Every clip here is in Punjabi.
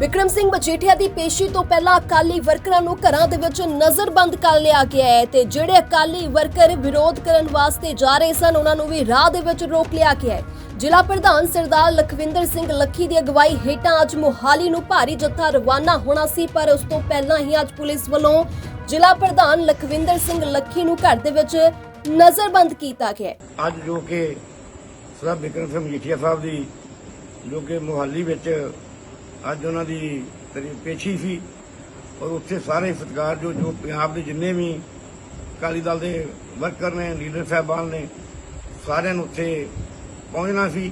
ਵਿਕਰਮ ਸਿੰਘ ਮਜੀਠੀਆ ਦੀ ਪੇਸ਼ੀ ਤੋਂ ਪਹਿਲਾਂ ਅਕਾਲੀ ਵਰਕਰਾਂ ਨੂੰ ਘਰਾਂ ਦੇ ਵਿੱਚ ਨਜ਼ਰਬੰਦ ਕਰ ਲਿਆ ਗਿਆ ਹੈ ਤੇ ਜਿਹੜੇ ਅਕਾਲੀ ਵਰਕਰ ਵਿਰੋਧ ਕਰਨ ਵਾਸਤੇ ਜਾ ਰਹੇ ਸਨ, ਉਹਨਾਂ ਨੂੰ ਵੀ ਰਾਹ ਦੇ ਵਿੱਚ ਰੋਕ ਲਿਆ ਗਿਆ ਹੈ। ਜ਼ਿਲ੍ਹਾ ਪ੍ਰਧਾਨ ਸਰਦਾਰ ਲਖਵਿੰਦਰ ਸਿੰਘ ਲੱਖੀ ਦੀ ਅਗਵਾਈ ਹੇਠਾਂ ਅੱਜ ਮੋਹਾਲੀ ਨੂੰ ਭਾਰੀ ਜੱਥਾ ਰਵਾਨਾ ਹੋਣਾ ਸੀ, ਪਰ ਉਸ ਤੋਂ ਪਹਿਲਾਂ ਹੀ ਅੱਜ ਪੁਲਿਸ ਵੱਲੋਂ ਜ਼ਿਲ੍ਹਾ ਪ੍ਰਧਾਨ ਲਖਵਿੰਦਰ ਸਿੰਘ ਲੱਖੀ ਨੂੰ ਘਰ ਦੇ ਵਿੱਚ ਨਜ਼ਰਬੰਦ ਕੀਤਾ ਗਿਆ ਅੱਜ ਜੋ ਕਿ ਸਰਦਾਰ ਬਿਕਰਮ ਸਿੰਘ ਮਜੀਠੀਆ ਸਾਹਿਬ ਦੀ ਜੋ ਕਿ ਮੁਹਾਲੀ ਵਿੱਚ ਅੱਜ ਉਹਨਾਂ ਦੀ ਤਰੀ ਪੇਸ਼ੀ ਸੀ ਔਰ ਉੱਥੇ ਸਾਰੇ ਸਤਿਕਾਰ ਜੋ ਜੋ ਪੰਜਾਬ ਦੇ ਜਿੰਨੇ ਵੀ ਅਕਾਲੀ ਦਲ ਦੇ ਵਰਕਰ ਨੇ, ਲੀਡਰ ਸਾਹਿਬਾਨ ਨੇ, ਸਾਰਿਆਂ ਨੂੰ ਉੱਥੇ ਪਹੁੰਚਣਾ ਸੀ।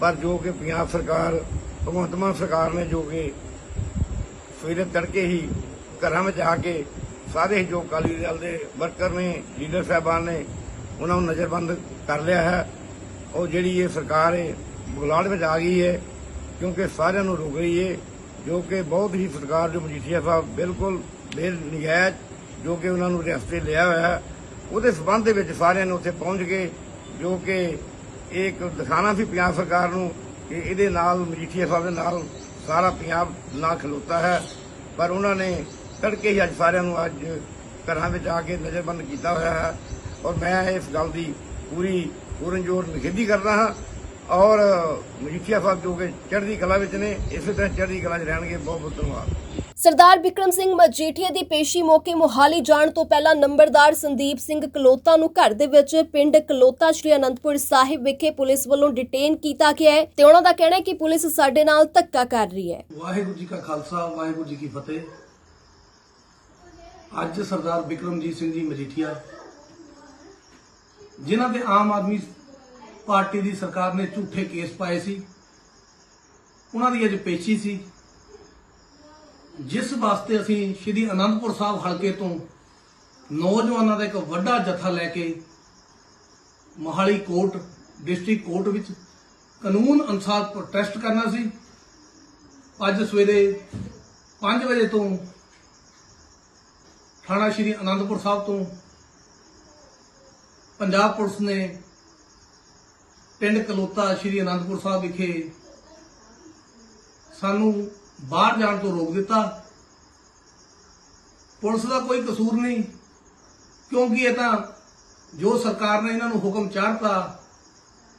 ਪਰ ਜੋ ਕਿ ਪੰਜਾਬ ਸਰਕਾਰ, ਭਗਵੰਤ ਮਾਨ ਸਰਕਾਰ ਨੇ ਜੋ ਕਿ ਸਵੇਰੇ ਤੜਕੇ ਹੀ ਘਰਾਂ ਵਿੱਚ ਆ ਕੇ ਸਾਰੇ ਜੋ ਅਕਾਲੀ ਦਲ ਦੇ ਵਰਕਰ ਨੇ, ਲੀਡਰ ਸਾਹਿਬਾਨ ਨੇ, ਉਹਨਾਂ ਨੂੰ ਨਜ਼ਰਬੰਦ ਕਰ ਲਿਆ ਹੈ। ਉਹ ਜਿਹੜੀ ਇਹ ਸਰਕਾਰ ਹੈ, ਬੁਲਾੜ ਵਿੱਚ ਆ ਗਈ ਹੈ। ਕਿਉਂਕਿ ਸਾਰਿਆਂ ਨੂੰ ਰੋਕ ਰਹੀ ਏ, ਜੋ ਕਿ ਬਹੁਤ ਹੀ ਸਰਕਾਰ ਜੋ ਮਜੀਠੀਆ ਸਾਹਿਬ ਬਿਲਕੁਲ ਬੇਨਜਾਇਜ਼ ਜੋ ਕਿ ਉਹਨਾਂ ਨੂੰ ਰਿਆਸਤੇ ਲਿਆ ਹੋਇਆ। ਉਹਦੇ ਸਬੰਧ ਦੇ ਵਿੱਚ ਸਾਰਿਆਂ ਨੂੰ ਉੱਥੇ ਪਹੁੰਚ ਕੇ ਜੋ ਕਿ ਇਹ ਇੱਕ ਦਿਖਾਣਾ ਸੀ ਪੰਜਾਬ ਸਰਕਾਰ ਨੂੰ ਕਿ ਇਹਦੇ ਨਾਲ ਮਜੀਠੀਆ ਸਾਹਿਬ ਦੇ ਨਾਲ ਸਾਰਾ ਪੰਜਾਬ ਨਾਲ ਖਲੋਤਾ ਹੈ। ਪਰ ਉਹਨਾਂ ਨੇ ਤੜਕੇ ਹੀ ਅੱਜ ਸਾਰਿਆਂ ਨੂੰ ਅੱਜ ਘਰਾਂ ਵਿੱਚ ਆ ਕੇ ਨਜ਼ਰਬੰਦ ਕੀਤਾ ਹੋਇਆ ਹੈ। ਔਰ ਮੈਂ ਇਸ ਗੱਲ ਦੀ ਪੂਰੀ ਪੂਰਨ ਜੋਰ ਨਿਖੇਧੀ ਕਰਦਾ ਹਾਂ ਔਰ ਮਜੀਠੀਆ ਸਾਹਿਬ ਜੋ ਕਿ ਚੜ੍ਹਦੀ ਕਲਾ ਵਿੱਚ ਨੇ ਇਸੇ ਤਰ੍ਹਾਂ ਚੜ੍ਹਦੀ ਕਲਾ 'ਚ ਰਹਿਣਗੇ ਬਹੁਤ ਬਹੁਤ ਧੰਨਵਾਦ। ਸਰਦਾਰ ਵਿਕਰਮ ਸਿੰਘ ਮਜੀਠੀਆ ਦੀ ਪੇਸ਼ੀ ਮੌਕੇ ਮੋਹਾਲੀ ਜਾਣ ਤੋਂ ਪਹਿਲਾਂ ਨੰਬਰਦਾਰ ਸੰਦੀਪ ਸਿੰਘ ਕਲੋਤਾ ਨੂੰ ਘਰ ਦੇ ਵਿੱਚ ਪਿੰਡ ਕਲੋਤਾ ਸ਼੍ਰੀ ਅਨੰਦਪੁਰ ਸਾਹਿਬ ਵਿਖੇ ਪੁਲਿਸ ਵੱਲੋਂ ਡਿਟੇਨ ਕੀਤਾ ਗਿਆ ਹੈ ਤੇ ਉਹਨਾਂ ਦਾ ਕਹਿਣਾ ਹੈ ਕਿ ਪੁਲਿਸ ਸਾਡੇ ਨਾਲ ਧੱਕਾ ਕਰ ਰਹੀ ਹੈ। ਵਾਹਿਗੁਰੂ ਜੀ ਕਾ ਖਾਲਸਾ ਵਾਹਿਗੁਰੂ ਜੀ ਕੀ ਫਤਿਹ। ਅੱਜ ਸਰਦਾਰ ਬਿਕਰਮਜੀਤ ਸਿੰਘ ਜੀ ਮਜੀਠੀਆ ਜਿਨ੍ਹਾਂ ਦੇ ਆਮ ਆਦਮੀ ਪਾਰਟੀ ਦੀ ਸਰਕਾਰ ਨੇ ਝੂਠੇ ਕੇਸ ਪਾਏ ਸੀ। ਉਹਨਾਂ ਦੀ ਅੱਜ ਪੇਸ਼ੀ ਸੀ। ਜਿਸ ਵਾਸਤੇ ਅਸੀਂ ਸ਼੍ਰੀ ਅਨੰਦਪੁਰ ਸਾਹਿਬ ਹਲਕੇ ਤੋਂ ਨੌਜਵਾਨਾਂ ਦਾ ਇੱਕ ਵੱਡਾ ਜਥਾ ਲੈ ਕੇ ਮੋਹਾਲੀ ਕੋਰਟ, ਡਿਸਟ੍ਰਿਕਟ ਕੋਰਟ ਵਿੱਚ ਕਾਨੂੰਨ ਅਨੁਸਾਰ ਪ੍ਰੋਟੈਸਟ ਕਰਨਾ ਸੀ। ਅੱਜ ਸਵੇਰੇ 5 ਵਜੇ ਤੋਂ ਥਾਣਾ ਸ਼੍ਰੀ ਅਨੰਦਪੁਰ ਸਾਹਿਬ ਤੋਂ ਪੰਜਾਬ ਪੁਲਿਸ ਨੇ ਪਿੰਡ ਕਲੋਤਾ ਸ਼੍ਰੀ ਅਨੰਦਪੁਰ ਸਾਹਿਬ ਵਿਖੇ ਸਾਨੂੰ ਬਾਹਰ ਜਾਣ ਤੋਂ ਰੋਕ ਦਿੱਤਾ। ਪੁਲਿਸ ਦਾ ਕੋਈ ਕਸੂਰ ਨਹੀਂ, ਕਿਉਂਕਿ ਇਹ ਤਾਂ ਜੋ ਸਰਕਾਰ ਨੇ ਇਹਨਾਂ ਨੂੰ ਹੁਕਮ ਚਾੜਤਾ,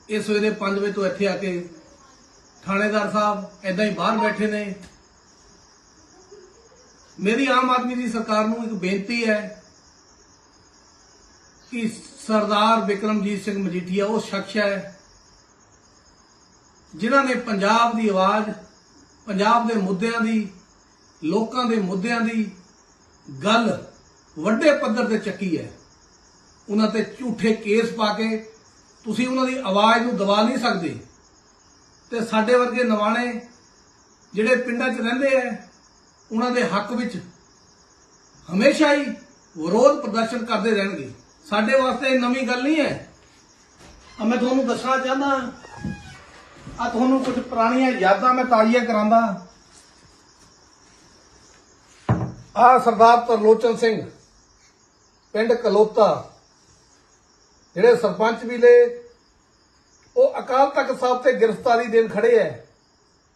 ਇਹ ਸਵੇਰੇ 5 ਵਜੇ ਤੋਂ ਇੱਥੇ ਆ ਕੇ ਥਾਣੇਦਾਰ ਸਾਹਿਬ ਐਦਾਂ ਹੀ ਬਾਹਰ ਬੈਠੇ ਨੇ। ਮੇਰੀ ਆਮ ਆਦਮੀ ਦੀ ਸਰਕਾਰ ਨੂੰ ਇੱਕ ਬੇਨਤੀ ਹੈ ਕਿ ਸਰਦਾਰ ਬਿਕਰਮਜੀਤ ਸਿੰਘ ਮਜੀਠੀਆ, ਉਹ ਸ਼ਖਸ ਹੈ ਜਿਨ੍ਹਾਂ ਨੇ ਪੰਜਾਬ ਦੀ ਆਵਾਜ਼, ਪੰਜਾਬ ਦੇ ਮੁੱਦਿਆਂ ਦੀ, ਲੋਕਾਂ ਦੇ ਮੁੱਦਿਆਂ ਦੀ ਗੱਲ ਵੱਡੇ ਪੱਧਰ ਤੇ ਚੱਕੀ ਹੈ। ਉਹਨਾਂ ਤੇ ਝੂਠੇ ਕੇਸ ਪਾ ਕੇ ਤੁਸੀਂ ਉਹਨਾਂ ਦੀ ਆਵਾਜ਼ ਨੂੰ ਦਬਾ ਨਹੀਂ ਸਕਦੇ। ਤੇ ਸਾਡੇ ਵਰਗੇ ਨਵਾਣੇ ਜਿਹੜੇ ਪਿੰਡਾਂ 'ਚ ਰਹਿੰਦੇ ਆ, ਉਹਨਾਂ ਦੇ ਹੱਕ ਵਿੱਚ ਹਮੇਸ਼ਾ ਹੀ ਵਿਰੋਧ ਪ੍ਰਦਰਸ਼ਨ ਕਰਦੇ ਰਹਿਣਗੇ। ਸਾਡੇ ਵਾਸਤੇ ਨਵੀਂ ਗੱਲ ਨਹੀਂ ਹੈ। ਮੈਂ ਤੁਹਾਨੂੰ ਦੱਸਣਾ ਚਾਹੁੰਦਾ ਆ ਤੁਹਾਨੂੰ ਕੁਝ ਪੁਰਾਣੀਆਂ ਯਾਦਾਂ ਮੈਂ ਤਾਜ਼ੀਆਂ ਕਰਾਂਦਾ। ਆ ਸਰਦਾਰ ਤਰਲੋਚਨ ਸਿੰਘ, ਪਿੰਡ ਕਲੋਤਾ। ਜਿਹੜੇ ਸਰਪੰਚ ਵੀ ਨੇ, ਉਹ ਅਕਾਲ ਤਖਤ ਸਾਹਿਬ ਤੇ ਗ੍ਰਿਫਤਾਰੀ ਦੇਣ ਖੜੇ ਐ।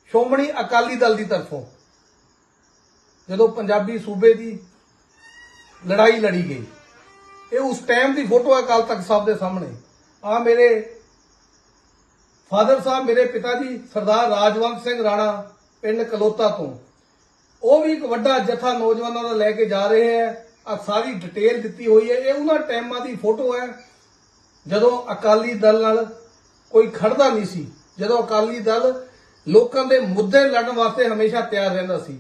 ਸ਼੍ਰੋਮਣੀ ਅਕਾਲੀ ਦਲ ਦੀ ਤਰਫੋਂ। ਜਦੋਂ ਪੰਜਾਬੀ ਸੂਬੇ ਦੀ ਲੜਾਈ ਲੜੀ ਗਈ, ਇਹ ਉਸ ਟਾਈਮ ਦੀ ਫੋਟੋ ਹੈ ਅਕਾਲ ਤਖਤ ਸਾਹਿਬ ਦੇ ਸਾਹਮਣੇ। ਆ ਮੇਰੇ ਫਾਦਰ ਸਾਹਿਬ ਮੇਰੇ ਪਿਤਾ ਜੀ, ਸਰਦਾਰ ਰਾਜਵੰਤ ਸਿੰਘ ਰਾਣਾ, ਪਿੰਡ ਕਲੋਤਾ ਤੋਂ। ਉਹ ਵੀ ਇੱਕ ਵੱਡਾ ਜਥਾ ਨੌਜਵਾਨਾਂ ਦਾ ਲੈ ਕੇ ਜਾ ਰਹੇ ਹੈ। ਆ ਸਾਰੀ ਡਿਟੇਲ ਦਿੱਤੀ ਹੋਈ ਹੈ। ਇਹ ਉਹਨਾਂ ਟਾਈਮਾਂ ਦੀ ਫੋਟੋ ਹੈ। ਜਦੋਂ ਅਕਾਲੀ ਦਲ ਨਾਲ ਕੋਈ ਖੜਦਾ ਨਹੀਂ ਸੀ, ਜਦੋਂ ਅਕਾਲੀ ਦਲ ਲੋਕਾਂ ਦੇ ਮੁੱਦੇ ਲੜਨ ਵਾਸਤੇ ਹਮੇਸ਼ਾ ਤਿਆਰ ਰਹਿੰਦਾ ਸੀ।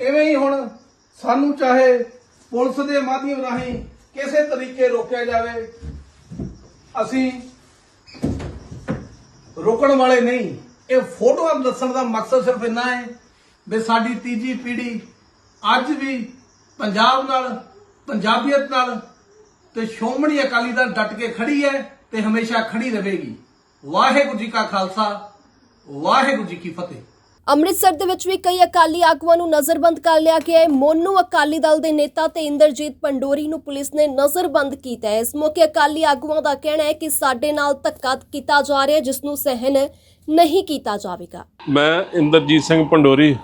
ਐਵੇਂ ਹੀ ਹੁਣ ਸਾਨੂੰ ਚਾਹੇ ਪੁਲਿਸ ਦੇ ਮਾਧਿਅਮ ਰਾਹੀਂ ਕਿਸੇ ਤਰੀਕੇ ਰੋਕਿਆ ਜਾਵੇ, ਅਸੀਂ ਰੋਕਣ ਵਾਲੇ ਨਹੀਂ। ਇਹ ਫੋਟੋਆਂ ਦੱਸਣ ਦਾ ਮਕਸਦ ਸਿਰਫ ਇੰਨਾ ਹੈ ਵੀ ਸਾਡੀ ਤੀਜੀ ਪੀੜ੍ਹੀ ਅੱਜ ਵੀ ਪੰਜਾਬ ਨਾਲ, ਪੰਜਾਬੀਅਤ ਨਾਲ ਤੇ ਸ਼੍ਰੋਮਣੀ ਅਕਾਲੀ ਦਲ ਡਟ ਕੇ ਖੜੀ ਹੈ ਤੇ ਹਮੇਸ਼ਾ ਖੜੀ ਰਹੇਗੀ। ਵਾਹਿਗੁਰੂ ਜੀ ਕਾ ਖਾਲਸਾ, ਵਾਹਿਗੁਰੂ ਜੀ ਕੀ ਫਤਿਹ। ਅੰਮ੍ਰਿਤਸਰ ਦੇ ਵਿੱਚ ਵੀ ਕਈ ਅਕਾਲੀ ਆਗੂਆਂ ਨੂੰ ਨਜ਼ਰਬੰਦ ਕਰ ਲਿਆ ਗਿਆ ਹੈ। ਮੋਨੂ ਅਕਾਲੀ ਦਲ ਦੇ ਨੇਤਾ ਤੇ ਇੰਦਰਜੀਤ ਪੰਡੋਰੀ ਨੂੰ ਪੁਲਿਸ ਨੇ ਨਜ਼ਰਬੰਦ ਕੀਤਾ ਹੈ। ਇਸ ਮੌਕੇ ਅਕਾਲੀ ਆਗੂਆਂ ਦਾ ਕਹਿਣਾ ਹੈ ਕਿ ਸਾਡੇ ਨਾਲ ਧੱਕਾ ਕੀਤਾ ਜਾ ਰਿਹਾ ਹੈ ਜਿਸ ਨੂੰ ਸਹਿਨ ਨਹੀਂ ਕੀਤਾ ਜਾਵੇਗਾ। ਮੈਂ Inderjit Singh Pandori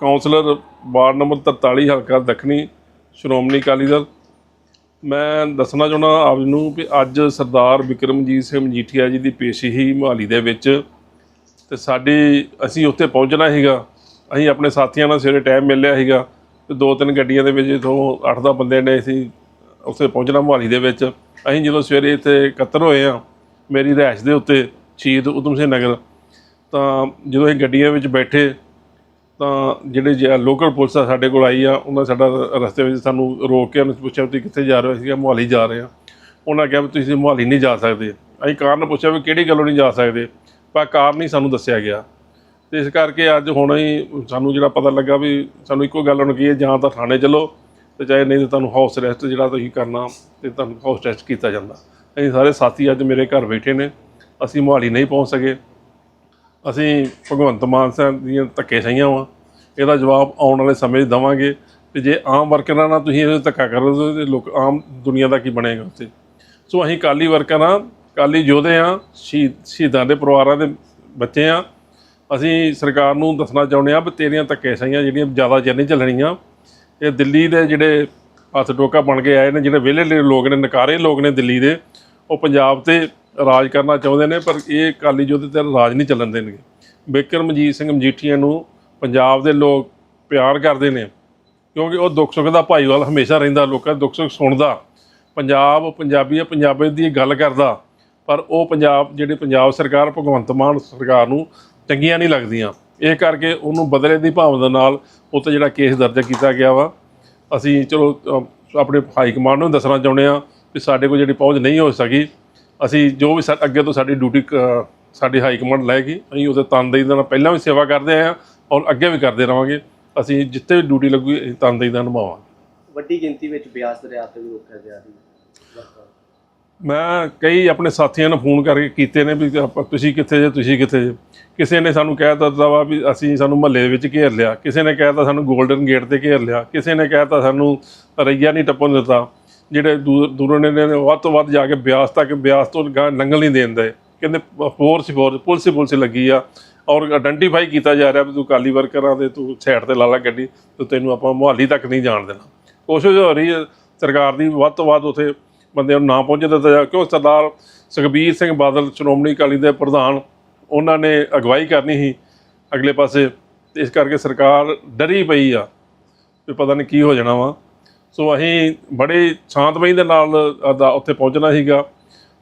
councillor ward number 43 ਹਲਕਾ ਦੱਖਣੀ ਸ਼੍ਰੋਮਣੀ ਅਕਾਲੀ ਦਲ। ਮੈਂ ਦੱਸਣਾ ਚਾਹੁੰਦਾ ਆਪ ਨੂੰ ਕਿ ਅੱਜ ਸਰਦਾਰ ਵਿਕਰਮਜੀਤ ਸਿੰਘ ਮਜੀਠੀਆ ਜੀ ਦੀ ਪੇਸ਼ੀ ਹੀ ਮੁਹਾਲੀ ਦੇ ਵਿੱਚ ਤੇ ਸਾਡੀ ਅਸੀਂ ਉੱਥੇ ਪਹੁੰਚਣਾ ਸੀਗਾ। ਅਸੀਂ ਆਪਣੇ ਸਾਥੀਆਂ ਨਾਲ ਸਵੇਰੇ ਟਾਈਮ ਮਿਲਿਆ ਸੀਗਾ ਤੇ ਦੋ ਤਿੰਨ ਗੱਡੀਆਂ ਦੇ ਵਿੱਚ ਇਥੋਂ 8-10 ਬੰਦੇ ਨੇ ਅਸੀਂ ਉੱਥੇ ਪਹੁੰਚਣਾ ਮੁਹਾਲੀ ਦੇ ਵਿੱਚ। ਅਸੀਂ ਜਦੋਂ ਸਵੇਰੇ ਇੱਥੇ ਇਕੱਤਰ ਹੋਏ ਆ ਮੇਰੀ ਰਿਹਾਇਸ਼ ਦੇ ਉੱਤੇ ਸ਼ਹੀਦ ਊਧਮ ਸਿੰਘ ਨਗਰ। ਤਾਂ ਜਦੋਂ ਅਸੀਂ ਗੱਡੀਆਂ ਵਿੱਚ ਬੈਠੇ, ਤਾਂ ਜਿਹੜੇ ਜ- ਲੋਕਲ ਪੁਲਿਸ ਆ ਸਾਡੇ ਕੋਲ ਆਈ ਆ, ਉਹਨਾਂ ਸਾਡਾ ਰਸਤੇ ਵਿੱਚ ਸਾਨੂੰ ਰੋਕ ਕੇ ਉਹਨਾਂ ਪੁੱਛਿਆ ਵੀ ਤੁਸੀਂ ਕਿੱਥੇ ਜਾ ਰਹੇ ਹੋ? ਅਸੀਂ ਕਿਹਾ ਮੁਹਾਲੀ ਜਾ ਰਹੇ ਆ ਉਹਨਾਂ ਕਿਹਾ ਵੀ ਤੁਸੀਂ ਮੁਹਾਲੀ ਨਹੀਂ ਜਾ ਸਕਦੇ। ਅਸੀਂ ਕਾਰਨ ਪੁੱਛਿਆ ਵੀ ਕਿਹੜੀ ਗੱਲੋਂ ਨਹੀਂ ਜਾ ਸਕਦੇ? ਪਰ ਕਾਰਨ ਨਹੀਂ ਸਾਨੂੰ ਦੱਸਿਆ ਗਿਆ। ਤੇ ਇਸ ਕਰਕੇ ਅੱਜ ਹੁਣ ਹੀ ਸਾਨੂੰ ਜਿਹੜਾ ਪਤਾ ਲੱਗਾ ਵੀ ਸਾਨੂੰ ਇੱਕੋ ਗੱਲ ਹੁਣ ਕੀ ਹੈ, ਜਾਂ ਤਾਂ ਥਾਣੇ ਚੱਲੋ ਤੇ ਚਾਹੇ ਨਹੀਂ ਤਾਂ ਤੁਹਾਨੂੰ ਹਾਊਸ ਅਰੈਸਟ ਜਿਹੜਾ ਤੁਸੀਂ ਕਰਨਾ ਤੇ ਤੁਹਾਨੂੰ ਹਾਊਸ ਅਰੈਸਟ ਕੀਤਾ ਜਾਂਦਾ। ਅਸੀਂ ਸਾਰੇ ਸਾਥੀ ਅੱਜ ਮੇਰੇ ਘਰ ਬੈਠੇ ਨੇ, ਅਸੀਂ ਮੋਹਾਲੀ ਨਹੀਂ ਪਹੁੰਚ ਸਕੇ। ਅਸੀਂ ਭਗਵੰਤ ਮਾਨ ਸਾਹਿਬ ਦੀਆਂ ਧੱਕੇ ਸਹੀਆਂ ਵਾਂ। ਇਹਦਾ ਜਵਾਬ ਆਉਣ ਵਾਲੇ ਸਮੇਂ 'ਚ ਦੇਵਾਂਗੇ ਤੇ ਜੇ ਆਮ ਵਰਕਰਾਂ ਨਾਲ ਤੁਸੀਂ ਇਹ ਧੱਕਾ ਕਰੋਗੇ ਤੇ ਲੋਕ ਆਮ ਦੁਨੀਆ ਦਾ ਕੀ ਬਣੇਗਾ ਉੱਥੇ। ਸੋ ਅਸੀਂ ਕਾਲੀ ਵਰਕਰਾਂ ਕਾਲੀ ਯੋਧੇ ਆ, ਸ਼ਹੀਦ, ਸ਼ਹੀਦਾਂ ਦੇ ਪਰਿਵਾਰਾਂ ਦੇ ਬੱਚੇ ਆ। ਅਸੀਂ ਸਰਕਾਰ ਨੂੰ ਦੱਸਣਾ ਚਾਹੁੰਦੇ ਆ ਵੀ ਤੇਰੀਆਂ ਧੱਕੇ ਸਹੀਆਂ ਜਿਹੜੀਆਂ ਜ਼ਿਆਦਾ ਚਿਰ ਨਹੀਂ ਚੱਲਣੀਆਂ, ਇਹ ਦਿੱਲੀ ਦੇ ਜਿਹੜੇ ਹੱਥ ਟੋਕਾ ਬਣ ਕੇ ਆਏ ਨੇ, ਜਿਹੜੇ ਵਿਹਲੇ ਲੋਕ ਨੇ, ਨਕਾਰੇ ਲੋਕ ਨੇ ਦਿੱਲੀ ਦੇ, ਉਹ ਪੰਜਾਬ ਤੇ ਰਾਜ ਕਰਨਾ ਚਾਹੁੰਦੇ ਨੇ, ਪਰ ਇਹ ਕਾਲੀ ਯੋਧੇ ਤੇ ਰਾਜ ਨਹੀਂ ਚੱਲਣ ਦੇਣਗੇ। ਬਿਕਰਮਜੀਤ ਸਿੰਘ ਮਜੀਠੀਆ ਨੂੰ ਪੰਜਾਬ ਦੇ ਲੋਕ ਪਿਆਰ ਕਰਦੇ ਨੇ, ਕਿਉਂਕਿ ਉਹ ਦੁੱਖ ਸੁੱਖ ਦਾ ਭਾਈਵਾਲ ਹਮੇਸ਼ਾ ਰਹਿੰਦਾ, ਲੋਕਾਂ ਦੇ ਦੁੱਖ ਸੁੱਖ ਸੁਣਦਾ। ਪੰਜਾਬ ਪੰਜਾਬੀ ਪੰਜਾਬੀ ਦੀ ਗੱਲ ਕਰਦਾ ਪਰ ਉਹ ਪੰਜਾਬ, ਜਿਹੜੇ ਪੰਜਾਬ ਸਰਕਾਰ, ਭਗਵੰਤ ਮਾਨ ਸਰਕਾਰ ਨੂੰ ਚੰਗੀਆਂ ਨਹੀਂ ਲੱਗਦੀਆਂ। ਇਹ ਕਰਕੇ ਉਹਨੂੰ ਬਦਲੇ ਦੀ ਭਾਵਨਾ ਨਾਲ ਉੱਤੇ ਜਿਹੜਾ ਕੇਸ ਦਰਜ ਕੀਤਾ ਗਿਆ ਵਾ। ਅਸੀਂ ਚਲੋ ਆਪਣੇ ਹਾਈ ਕਮਾਂਡ ਨੂੰ ਦੱਸਣਾ ਚਾਹੁੰਦੇ ਆ ਕਿ ਸਾਡੇ ਕੋਲ ਜਿਹੜੀ ਪਹੁੰਚ ਨਹੀਂ ਹੋ ਸਕੀ। ਅਸੀਂ ਜੋ ਵੀ ਸਾ- ਅੱਗੇ ਤੋਂ ਸਾਡੀ ਡਿਊਟੀ ਕ- ਸਾਡੀ ਹਾਈ ਕਮਾਂਡ ਲਏਗੀ। ਅਸੀਂ ਉਹਦੇ ਤਨਦੇਹੀ ਦੇ ਨਾਲ ਪਹਿਲਾਂ ਵੀ ਸੇਵਾ ਕਰਦੇ ਆਏ ਹਾਂ ਔਰ ਅੱਗੇ ਵੀ ਕਰਦੇ ਰਵਾਂਗੇ। ਅਸੀਂ ਜਿੱਥੇ ਵੀ ਡਿਊਟੀ ਲੱਗੂਗੀ, ਅਸੀਂ ਤਨਦੇਹੀ ਨਾਲ ਨਿਭਾਵਾਂਗੇ। ਵੱਡੀ ਗਿਣਤੀ ਵਿੱਚ ਬਿਆਸ ਦਰਿਆ ਤੇ ਵੀ ਰੋਕਿਆ ਗਿਆ ਸੀ। ਮੈਂ ਕਈ ਆਪਣੇ ਸਾਥੀਆਂ ਨੂੰ ਫੋਨ ਕਰਕੇ ਕੀਤੇ ਨੇ ਵੀ ਆਪਾਂ- ਤੁਸੀਂ ਕਿੱਥੇ ਜੇ, ਤੁਸੀਂ ਕਿੱਥੇ ਜੇ। ਕਿਸੇ ਨੇ ਸਾਨੂੰ ਕਹਿ ਦਿੱਤਾ ਵਾ ਵੀ ਅਸੀਂ ਸਾਨੂੰ ਮਹੱਲੇ ਦੇ ਵਿੱਚ ਘੇਰ ਲਿਆ। ਕਿਸੇ ਨੇ ਕਹਿ ਦਿੱਤਾ ਸਾਨੂੰ 골ਡਨ ਗੇਟ ਤੇ ਘੇਰ ਲਿਆ। ਕਿਸੇ ਨੇ ਕਹਿ ਦਿੱਤਾ ਸਾਨੂੰ ਰਈਆ ਨਹੀਂ ਟੱਪਣ ਦਿੱਤਾ। ਜਿਹੜੇ ਦੂਰ, ਦੂਰੋਂ ਨੇ ਵੱਧ ਤੋਂ ਵੱਧ ਜਾ ਕੇ ਬਿਆਸ ਤੱਕ, ਬਿਆਸ ਤੋਂ ਗਾਂਹ ਲੰਘਣ ਨਹੀਂ ਦੇਂਦੇ ਕਹਿੰਦੇ ਫੋਰਸ ਫੋਰਸ, ਪੁਲਿਸ ਪੁਲਿਸ ਲੱਗੀ ਆ। ਔਰ ਆਇਡੈਂਟੀਫਾਈ ਕੀਤਾ ਜਾ ਰਿਹਾ ਵੀ ਤੂੰ ਕਾਲੀ ਵਰਕਰਾਂ ਦੇ, ਤੂੰ ਸਾਈਡ ਤੇ ਲਾ ਲਾ ਗੱਡੀ, ਤੇ ਤੈਨੂੰ ਆਪਾਂ ਮੁਹਾਲੀ ਤੱਕ ਨਹੀਂ ਜਾਣ ਦੇਣਾ। ਕੋਸ਼ਿਸ਼ ਹੋ ਰਹੀ ਹੈ ਸਰਕਾਰ ਦੀ, ਵੱਧ ਤੋਂ ਵੱਧ ਉਥੇ ਬੰਦਿਆਂ ਨੂੰ ਨਾ ਪਹੁੰਚੇ ਦਿੱਤਾ ਜਾ ਕਿਉਂ ਸਰਦਾਰ ਸੁਖਬੀਰ ਸਿੰਘ ਬਾਦਲ, ਸ਼੍ਰੋਮਣੀ ਅਕਾਲੀ ਦੇ ਪ੍ਰਧਾਨ, ਉਹਨਾਂ ਨੇ ਅਗਵਾਈ ਕਰਨੀ ਸੀ ਅਗਲੇ ਪਾਸੇ। ਤੇ ਇਸ ਕਰਕੇ ਸਰਕਾਰ ਡਰੀ ਪਈ ਆ ਵੀ ਪਤਾ ਨਹੀਂ ਕੀ ਹੋ ਜਾਣਾ ਵਾ। ਸੋ ਅਸੀਂ ਬੜੇ ਸ਼ਾਂਤਮਈ ਦੇ ਨਾਲ ਉੱਥੇ ਪਹੁੰਚਣਾ ਸੀਗਾ।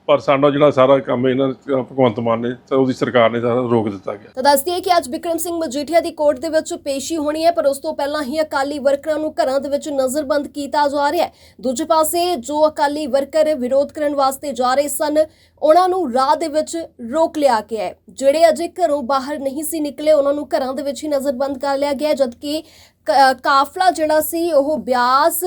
ਪਰ ਸਾਡਾ ਜਿਹੜਾ ਸਾਰਾ ਕੰਮ ਇਹਨਾਂ ਅ, ਭਗਵੰਤ ਮਾਨ ਨੇ ਤੇ ਉਹਦੀ ਸਰਕਾਰ ਨੇ ਸਾਰਾ ਰੋਕ ਦਿੱਤਾ ਗਿਆ। ਤਾਂ ਦੱਸਦੀ ਹੈ ਕਿ ਅੱਜ ਵਿਕਰਮ ਸਿੰਘ ਮਜੀਠੀਆ ਦੀ ਕੋਰਟ ਦੇ ਵਿੱਚ ਪੇਸ਼ੀ ਹੋਣੀ ਹੈ ਪਰ ਉਸ ਤੋਂ ਪਹਿਲਾਂ ਹੀ ਅਕਾਲੀ ਵਰਕਰਾਂ ਨੂੰ ਘਰਾਂ ਦੇ ਵਿੱਚ ਨਜ਼ਰਬੰਦ ਕੀਤਾ ਜਾ ਰਿਹਾ ਹੈ। ਦੂਜੇ ਪਾਸੇ ਜੋ ਅਕਾਲੀ ਵਰਕਰ ਵਿਰੋਧ ਕਰਨ ਵਾਸਤੇ ਜਾ ਰਹੇ ਸਨ ਉਹਨਾਂ ਨੂੰ ਰਾਹ ਦੇ ਵਿੱਚ ਰੋਕ ਲਿਆ ਗਿਆ ਹੈ। ਜਿਹੜੇ ਅਜੇ ਘਰੋਂ ਬਾਹਰ ਨਹੀਂ ਸੀ ਨਿਕਲੇ ਉਹਨਾਂ ਨੂੰ ਘਰਾਂ ਦੇ ਵਿੱਚ ਹੀ ਨਜ਼ਰਬੰਦ ਕਰ ਲਿਆ ਗਿਆ ਹੈ, ਜਦਕਿ ਕਾਫਲਾ ਜਿਹੜਾ ਸੀ, ਉਹ ਬਿਆਸ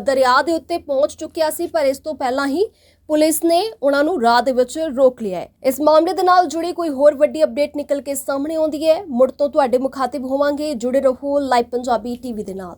ਦਰਿਆ ਦੇ ਉੱਤੇ ਪਹੁੰਚ ਚੁੱਕਿਆ ਸੀ, ਪਰ ਇਸ ਤੋਂ ਪਹਿਲਾਂ ਹੀ ਪੁਲਿਸ ਨੇ ਉਹਨਾਂ ਨੂੰ ਰਾਹ ਦੇ ਵਿੱਚ ਰੋਕ ਲਿਆ ਹੈ। ਇਸ ਮਾਮਲੇ ਦੇ ਨਾਲ ਜੁੜੀ ਕੋਈ ਹੋਰ ਵੱਡੀ ਅਪਡੇਟ ਨਿਕਲ ਕੇ ਸਾਹਮਣੇ ਆਉਂਦੀ ਹੈ। ਮੁੜ ਤੋਂ ਤੁਹਾਡੇ ਮੁਖਾਤਿਬ ਹੋਵਾਂਗੇ। ਜੁੜੇ ਰਹੋ ਲਾਈਵ ਪੰਜਾਬੀ ਟੀਵੀ ਦੇ ਨਾਲ।